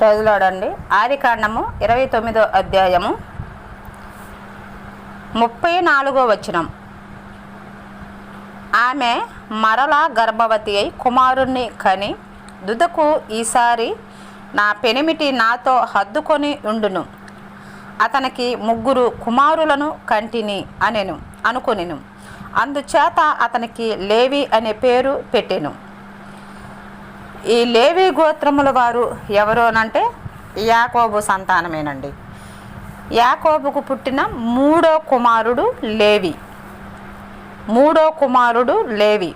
ప్రజలాడండి ఆది కాండము ఇరవై తొమ్మిదో అధ్యాయము ముప్పై నాలుగో వచనం. ఆమె మరలా గర్భవతి అయి కుమారుణ్ణి కని దుదకు ఈసారి నా పెనిమిటి నాతో హద్దుకొని ఉండును. అతనికి ముగ్గురు కుమారులను కంటిని అనెను అనుకొనెను. అందుచేత అతనికి లేవి అనే పేరు పెట్టెను. ఈ లేవి గోత్రముల వారు ఎవరు అనంటే యాకోబు సంతానమేనండి. యాకోబుకు పుట్టిన మూడో కుమారుడు లేవి. మూడో కుమారుడు లేవి.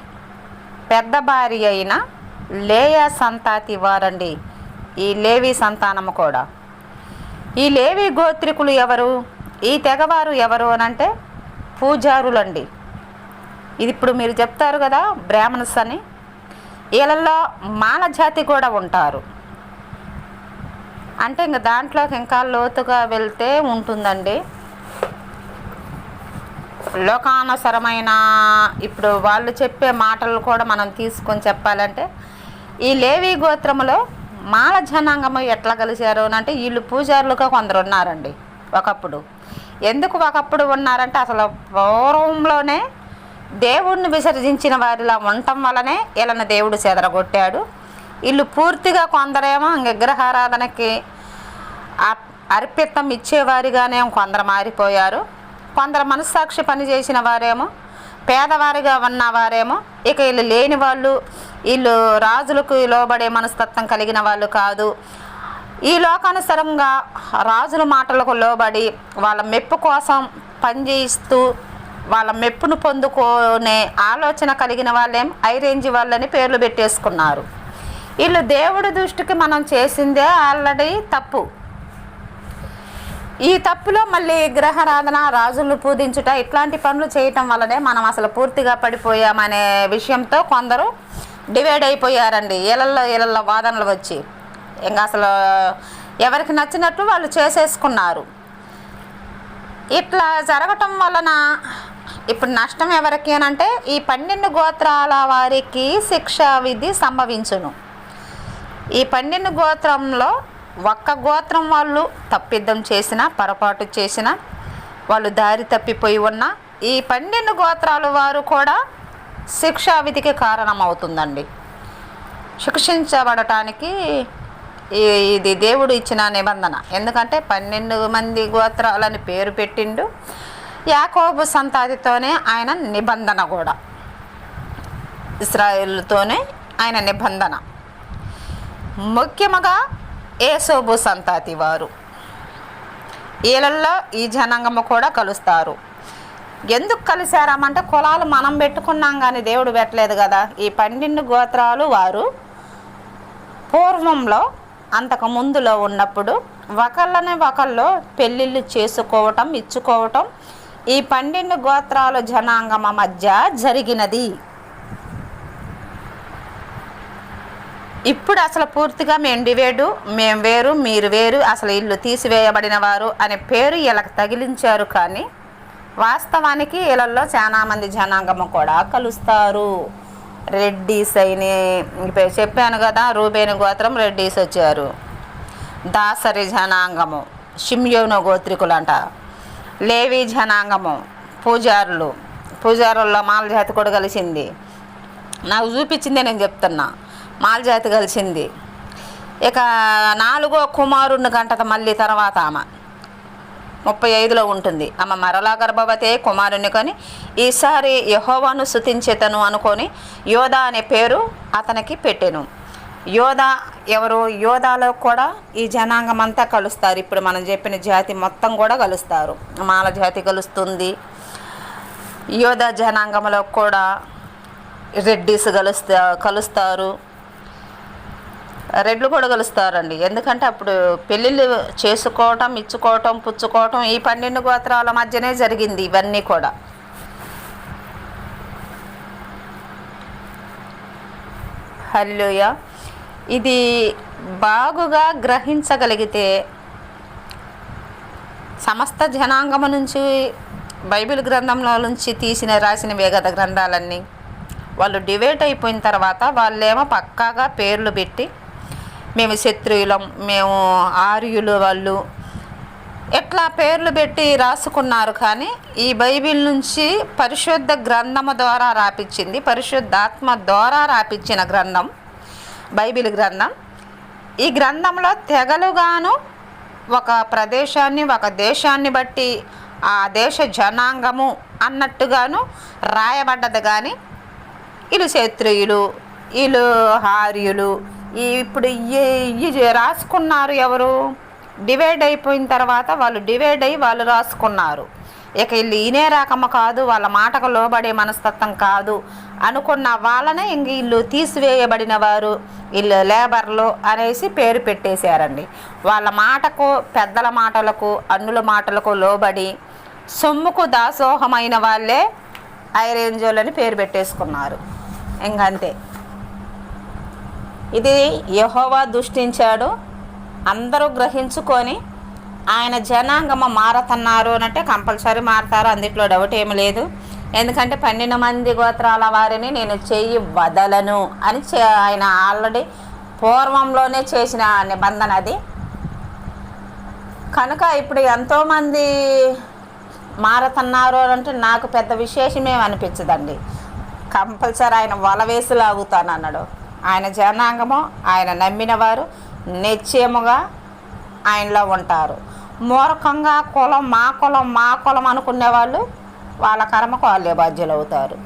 పెద్ద భార్య అయిన లేయా సంతాతి వారండి ఈ లేవి సంతానము కూడా. ఈ లేవి గోత్రికులు ఎవరు? ఈ తెగవారు ఎవరు అనంటే పూజారులండి. ఇది ఇప్పుడు మీరు చెప్తారు కదా బ్రాహ్మణస్ అని. వీళ్ళల్లో మాల జాతి కూడా ఉంటారు. అంటే ఇంక దాంట్లోకి ఇంకా లోతుగా వెళ్తే ఉంటుందండి. లోకానుసరమైన ఇప్పుడు వాళ్ళు చెప్పే మాటలు కూడా మనం తీసుకొని చెప్పాలంటే ఈ లేవి గోత్రములో మాల జనాంగము ఎట్లా కలిశారు అని అంటే వీళ్ళు పూజారులుగా కొందరు ఉన్నారండి ఒకప్పుడు. ఎందుకు ఒకప్పుడు ఉన్నారంటే అసలు పూర్వంలోనే దేవుణ్ణి విసర్జించిన వారిలా ఉండటం వల్లనే వీళ్ళని దేవుడు చెదరగొట్టాడు. వీళ్ళు పూర్తిగా కొందరేమో విగ్రహారాధనకి అర్పితం ఇచ్చేవారిగానే కొందరు మారిపోయారు. కొందరు మనస్సాక్షి పని చేసిన వారేమో పేదవారిగా ఉన్నవారేమో ఇక వీళ్ళు లేని వాళ్ళు వీళ్ళు రాజులకు లోబడే మనస్తత్వం కలిగిన వాళ్ళు కాదు. ఈ లోకానుసరంగా రాజుల మాటలకు లోబడి వాళ్ళ మెప్పు కోసం పనిచేయిస్తూ వాళ్ళ మెప్పును పొందుకునే ఆలోచన కలిగిన వాళ్ళేం? ఐ రేంజ్ వాళ్ళని పేర్లు పెట్టేసుకున్నారు. వీళ్ళు దేవుడి దృష్టికి మనం చేసిందే ఆల్రెడీ తప్పు. ఈ తప్పులో మళ్ళీ గ్రహారాధన రాజులు పూజించుట ఇట్లాంటి పనులు చేయటం వల్లనే మనం అసలు పూర్తిగా పడిపోయామనే విషయంతో కొందరు డివైడ్ అయిపోయారండి. ఇళ్ళల్లో ఇళ్ళల్లో వాదనలు వచ్చి. ఇంకా అసలు ఎవరికి నచ్చినట్టు వాళ్ళు చేసేసుకున్నారు. ఇట్లా జరగటం వలన ఇప్పుడు నష్టం ఎవరికి అని అంటే ఈ పన్నెండు గోత్రాల వారికి శిక్ష విధి సంభవించును. ఈ పన్నెండు గోత్రంలో ఒక్క గోత్రం వాళ్ళు తప్పిద్దం చేసిన పొరపాటు చేసిన వాళ్ళు దారి తప్పిపోయి ఉన్న ఈ పన్నెండు గోత్రాలు వారు కూడా శిక్షా విధికి కారణమవుతుందండి. శిక్షించబడటానికి ఈ- ఇది దేవుడు ఇచ్చిన నిబంధన. ఎందుకంటే పన్నెండు మంది గోత్రాలని పేరు పెట్టిండు. యాకోబు సంతాదితోనే ఆయన నిబంధన కూడా. ఇస్రాయేల్తోనే ఆయన నిబంధన. ముఖ్యముగా ఏసోబు సంతాతి వారు. వీళ్ళల్లో ఈ జనాంగము కూడా కలుస్తారు. ఎందుకు కలిశారామంటే కులాలు మనం పెట్టుకున్నాం కానీ దేవుడు పెట్టలేదు కదా. ఈ పన్నెండు గోత్రాలు వారు పూర్వంలో అంతకు ముందులో ఉన్నప్పుడు ఒకళ్ళని ఒకళ్ళు పెళ్ళిళ్ళు చేసుకోవటం ఇచ్చుకోవటం ఈ పన్నెండు గోత్రాల జనాంగమ మధ్య జరిగినది. ఇప్పుడు అసలు పూర్తిగా మేము డివేడు మేము వేరు మీరు వేరు అసలు ఇల్లు తీసివేయబడిన వారు అనే పేరు వీళ్ళకి తగిలించారు కానీ వాస్తవానికి వీళ్ళల్లో చాలామంది జనాంగము కూడా కలుస్తారు. రెడ్డీస్ అయిన చెప్పాను కదా రూబేను గోత్రం రెడ్డీస్ వచ్చారు. దాసరి జనాంగము షిమ్యోను గోత్రికులంట. లేవి జనాంగము పూజారులు. పూజారుల్లో మాల జాతి కూడా కలిసింది. నాకు చూపించిందే నేను చెప్తున్నా. మాల జాతి కలిసింది. ఇక నాలుగో కుమారుని గంటత మళ్ళీ తర్వాత ఆమె. ముప్పై ఐదులో ఉంటుంది. ఆమె మరలా గర్భవతి కుమారుని కొని ఈసారి యహోవాను శుతించేతను అనుకొని యోధా అనే పేరు అతనికి పెట్టెను. యోధా ఎవరు? యోధాలో కూడా ఈ జనాంగం అంతా కలుస్తారు. ఇప్పుడు మనం చెప్పిన జాతి మొత్తం కూడా కలుస్తారు. మాల జాతి కలుస్తుంది. యోధా జనాంగంలో కూడా రెడ్డిస్ కలుస్తా కలుస్తారు. రెడ్లు కూడా కలుస్తారండి. ఎందుకంటే అప్పుడు పెళ్ళిళ్ళు చేసుకోవటం ఇచ్చుకోవటం పుచ్చుకోవటం ఈ పన్నెండు గోత్రాల మధ్యనే జరిగింది ఇవన్నీ కూడా. హల్లుయా ఇది బాగుగా గ్రహించగలిగితే సమస్త జనాంగము నుంచి బైబిల్ గ్రంథంలో నుంచి తీసిన రాసిన వేగత గ్రంథాలన్నీ వాళ్ళు డివైడ్ అయిపోయిన తర్వాత వాళ్ళేమో పక్కాగా పేర్లు పెట్టి మేము శత్రువులం మేము ఆర్యులు వాళ్ళు ఎట్లా పేర్లు పెట్టి రాసుకున్నారు కానీ ఈ బైబిల్ నుంచి పరిశుద్ధ గ్రంథము ద్వారా రాపిచ్చింది పరిశుద్ధాత్మ ద్వారా రాపిచ్చిన గ్రంథం. బైబిల్ గ్రంథం. ఈ గ్రంథంలో తెగలుగాను ఒక ప్రదేశాన్ని ఒక దేశాన్ని బట్టి ఆ దేశ జనాంగము అన్నట్టుగాను రాయబడ్డది కానీ వీళ్ళు క్షత్రియులు వీళ్ళు హార్యులు ఇప్పుడు ఈ రాసుకున్నారు ఎవరు? డివైడ్ అయిపోయిన తర్వాత వాళ్ళు డివైడ్ అయ్యి వాళ్ళు రాసుకున్నారు. ఇక వీళ్ళు ఈనే రకమ కాదు వాళ్ళ మాటకు లోబడే మనస్తత్వం కాదు అనుకున్న వాళ్ళనే ఇంక వీళ్ళు తీసివేయబడిన వారు వీళ్ళు లేబర్లు అనేసి పేరు పెట్టేశారండి. వాళ్ళ మాటకు పెద్దల మాటలకు అన్నుల మాటలకు లోబడి సొమ్ముకు దాసోహమైన వాళ్ళే ఐరేంజోలని పేరు పెట్టేసుకున్నారు. ఇంకంతే. ఇది యహోవా దృష్టించాడు అందరూ గ్రహించుకొని ఆయన జనాంగమ మారతన్నారు అంటే కంపల్సరీ మారతారు అందుట్లో డౌట్ ఏమి లేదు. ఎందుకంటే పన్నెండు మంది గోత్రాల వారిని నేను చెయ్యి వదలను అని చే- ఆయన ఆల్రెడీ పూర్వంలోనే చేసిన నిబంధన అది. కనుక ఇప్పుడు ఎంతోమంది మారతన్నారు అంటే నాకు పెద్ద విశేషమేం అనిపించదండి. కంపల్సరీ ఆయన వలవేసి లాగుతానన్నాడు ఆయన జనాంగము ఆయన నమ్మిన వారు నిశ్చయముగా ఆయనలో ఉంటారు. మూర్ఖంగా కులం మా కులం మా కులం అనుకునే వాళ్ళు వాళ్ళ కర్మకు వాళ్ళే బాధ్యులు అవుతారు